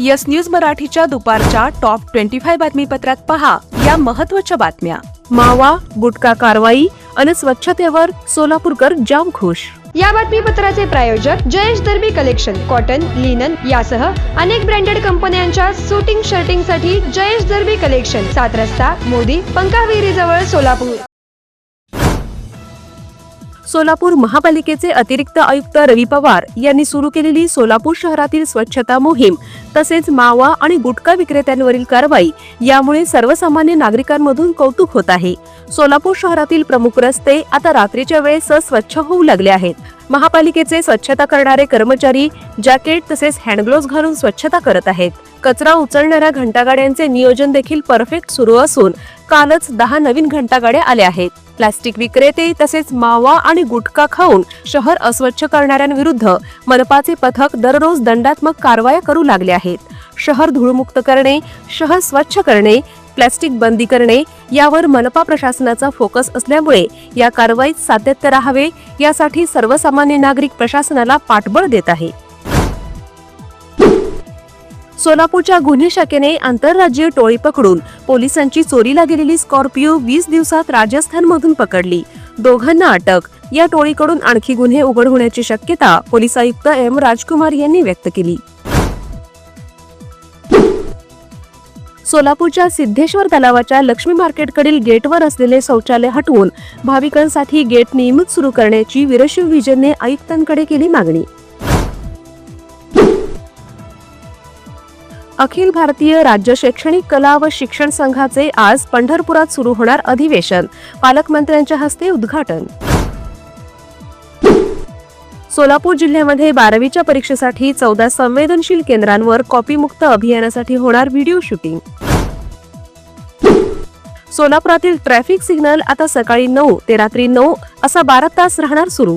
yes news मराठीच्या दुपारच्या top twenty five बातमीपत्रात पहा या महत्वाच्या बातम्या मावा गुटखा कारवाई आणि स्वच्छतेवर सोलापूरकर जाम खुश या बातमीपत्राचे प्रायोजक Jayesh Darbi collection cotton linen यासह अनेक ब्रँडेड कंपन्यांच्या शूटिंग शर्टिंग साठी जयेश दर्बी कलेक्शन सात रस्ता मोदी पंकाविहिरी जवळ सोलापूर सोलापूर महापालिकेचे अतिरिक्त आयुक्त रवी पवार यांनी सुरू केलेली सोलापूर शहरातील स्वच्छता मोहीम तसेच मावा आणि गुटखा विक्रेत्यांवरील कारवाई यामुळे सर्वसामान्य नागरिकांमधून कौतुक होत आहे सोलापूर शहरातील प्रमुख रस्ते आता रात्रीच्या वेळेस स्वच्छ होऊ लागले आहेत महापालिकेचे स्वच्छता करणारे कर्मचारी जॅकेट तसेच हँडग्लोव्ह घालून स्वच्छता करत आहेत कचरा उचलणाऱ्या घंटागाड्यांचे नियोजन देखील परफेक्ट सुरू असून कालच दहा नवीन घंटागाड्या आल्या आहेत प्लास्टिक विक्रेते तसेच मावा आणि गुटखा खाऊन शहर अस्वच्छ करणाऱ्यांविरुद्ध मनपाचे पथक दररोज दंडात्मक कारवाया करू लागले आहेत शहर धूळमुक्त करणे शहर स्वच्छ करणे प्लास्टिक बंदी करणे यावर मनपा प्रशासनाचा फोकस असल्यामुळे या कारवाईत सातत्य राहावे यासाठी सर्वसामान्य नागरिक प्रशासनाला पाठबळ देत आहे सोलापूरच्या गुन्हे शाखेने आंतरराज्यीय टोळी पकडून पोलिसांची चोरीला गेलेली स्कॉर्पिओ वीस दिवसात राजस्थानमधून पकडली दोघांना अटक या टोळीकडून आणखी गुन्हे उघड होण्याची शक्यता पोलीस आयुक्त एम राजकुमार यांनी व्यक्त केली सोलापूरच्या सिद्धेश्वर तलावाच्या लक्ष्मी मार्केटकडील गेटवर असलेले शौचालय हटवून भाविकांसाठी गेट नियमित सुरू करण्याची विरशिव विजयने आयुक्तांकडे केली मागणी अखिल भारतीय राज्य शैक्षणिक कला व शिक्षण संघाचे आज पंढरपुरात सुरू होणार अधिवेशन पालकमंत्र्यांच्या हस्ते उद्घाटन सोलापूर जिल्ह्यामध्ये बारावीच्या परीक्षेसाठी चौदा संवेदनशील केंद्रांवर कॉपीमुक्त अभियानासाठी होणार व्हिडिओ शूटिंग सोलापुरातील ट्रॅफिक सिग्नल आता सकाळी नऊ ते रात्री नऊ असा बारा तास राहणार सुरू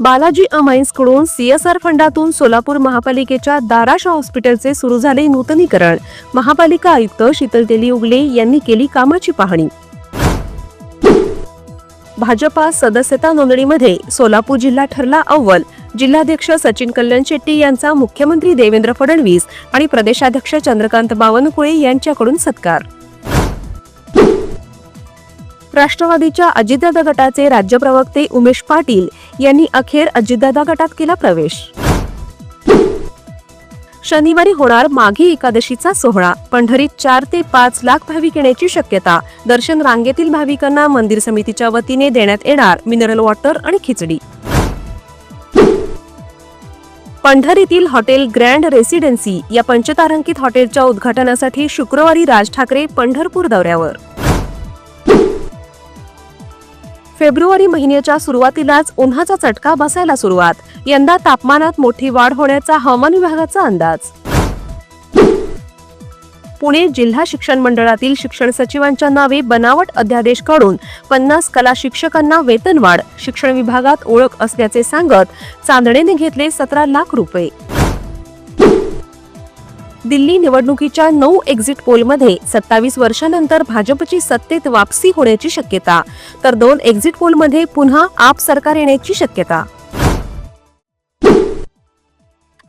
बालाजी अमाईन्सकडून सीएसआर फंडातून सोलापूर महापालिकेच्या दाराशा हॉस्पिटलचे सुरू झाले नूतनीकरण महापालिका आयुक्त शीतल तेली उगले यांनी केली कामाची पाहणी भाजपा सदस्यता नोंदणीमध्ये सोलापूर जिल्हा ठरला अव्वल जिल्हाध्यक्ष सचिन कल्याण शेट्टी यांचा मुख्यमंत्री देवेंद्र फडणवीस आणि प्रदेशाध्यक्ष चंद्रकांत बावनकुळे यांच्याकडून सत्कार राष्ट्रवादीच्या अजितदादा गटाचे राज्य प्रवक्ते उमेश पाटील यांनी अखेर अजितदादा गटात केला प्रवेश शनिवारी होणार माघी एकादशीचा सोहळा पंढरीत चार ते पाच लाख भाविक येण्याची शक्यता दर्शन रांगेतील भाविकांना मंदिर समितीच्या वतीने देण्यात येणार मिनरल वॉटर आणि खिचडी पंढरीतील हॉटेल ग्रँड रेसिडेन्सी या पंचतारांकित हॉटेलच्या उद्घाटनासाठी शुक्रवारी राज ठाकरे पंढरपूर दौऱ्यावर फेब्रुवारी महिन्याच्या सुरुवातीलाच उन्हाचा चटका बसायला सुरुवात यंदा तापमानात मोठी वाढ होण्याचा हवामान विभागाचा अंदाज पुणे जिल्हा शिक्षण मंडळातील शिक्षण सचिवांच्या नावे बनावट अध्यादेश काढून पन्नास कला शिक्षकांना वेतनवाढ शिक्षण विभागात ओळख असल्याचे सांगत चांदणेने घेतले सतरा लाख रुपये दिल्ली निवडणुकीच्या नऊ एक्झिट पोलमध्ये सत्तावीस वर्षानंतर भाजपची सत्तेत वापसी होण्याची शक्यता तर दोन एक्झिट पोलमध्ये पुन्हा आप सरकार येण्याची शक्यता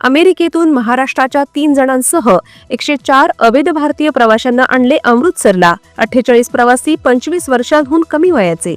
अमेरिकेतून महाराष्ट्राच्या तीन जणांसह एकशे चार अवैध भारतीय प्रवाशांना आणले अमृतसरला अठ्ठेचाळीस प्रवासी पंचवीस वर्षांहून कमी वयाचे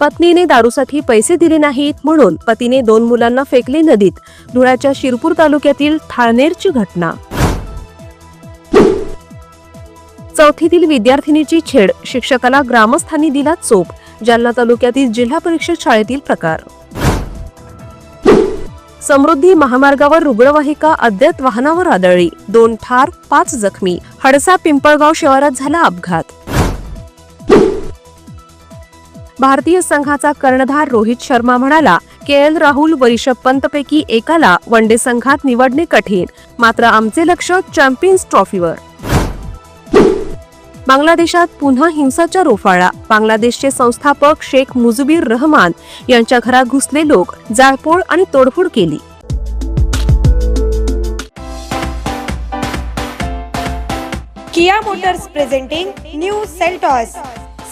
पत्नीने दारूसाठी पैसे दिले नाहीत म्हणून पतीने दोन मुलांना फेकले नदीत धुळ्याच्या शिरपूर तालुक्यातील थाळनेरची घटना चौथीतील विद्यार्थिनीची छेड शिक्षकाला ग्रामस्थांनी दिला चोप जालना तालुक्यातील जिल्हा परिषद शाळेतील प्रकार समृद्धी महामार्गावर रुग्णवाहिका अद्यत वाहनावर आदळली दोन ठार पाच जखमी हडसा पिंपळगाव शहरात झाला अपघात भारतीय संघाचा कर्णधार रोहित शर्मा म्हणाला के एल राहुल व पंतपैकी एकाला वनडे संघात निवडणे कठीण मात्र आमचे लक्ष चॅम्पियन्स ट्रॉफीवर बांगलादेशात पुन्हा हिंसाचार रोफाळा बांगलादेशचे संस्थापक शेख मुजबीर रहमान यांच्या घरात घुसले लोक जाळपोळ आणि तोडफोड केली Kia motors presenting new Seltos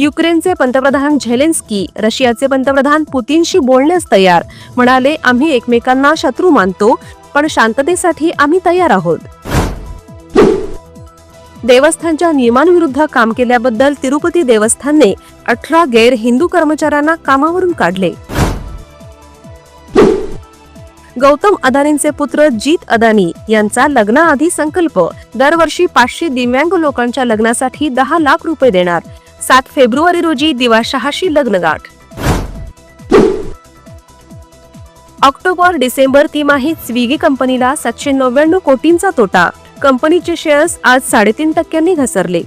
युक्रेनचे पंतप्रधान झेलेन्स्की रशियाचे पंतप्रधान पुतीनशी बोलण्यास तयार म्हणाले आम्ही एकमेकांना शत्रू मानतो पण शांततेसाठी आम्ही तयार आहोत देवस्थानच्या नियमांविरुद्ध काम केल्याबद्दल तिरुपती देवस्थानने अठरा गैर हिंदू कर्मचाऱ्यांना कामावरून काढले गौतम अदानींचे पुत्र जीत अदानी यांचा लग्नाआधी संकल्प दरवर्षी पाचशे दिव्यांग लोकांच्या लग्नासाठी दहा लाख रुपये देणार सात फेब्रुवारी रोजी दिवा लग्न लग्नगाठ ऑक्टोबर डिसेंबर तिमाहीत स्विगी कंपनीला सातशे नव्याण्णव कोटींचा तोटा कंपनीचे शेअर्स आज साडेतीन टक्क्यांनी घसरले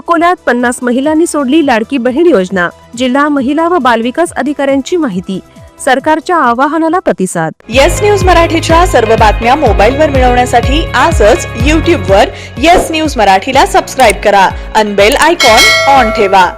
अकोल्यात पन्नास महिलांनी सोडली लाडकी बहीण योजना जिल्हा महिला व बालविकास अधिकाऱ्यांची माहिती सरकारच्या आवाहनाला प्रतिसाद येस न्यूज मराठीच्या सर्व बातम्या मोबाईलवर मिळवण्यासाठी आजच वर येस न्यूज मराठीला सबस्क्राईब करा अनबेल आयकॉन ऑन ठेवा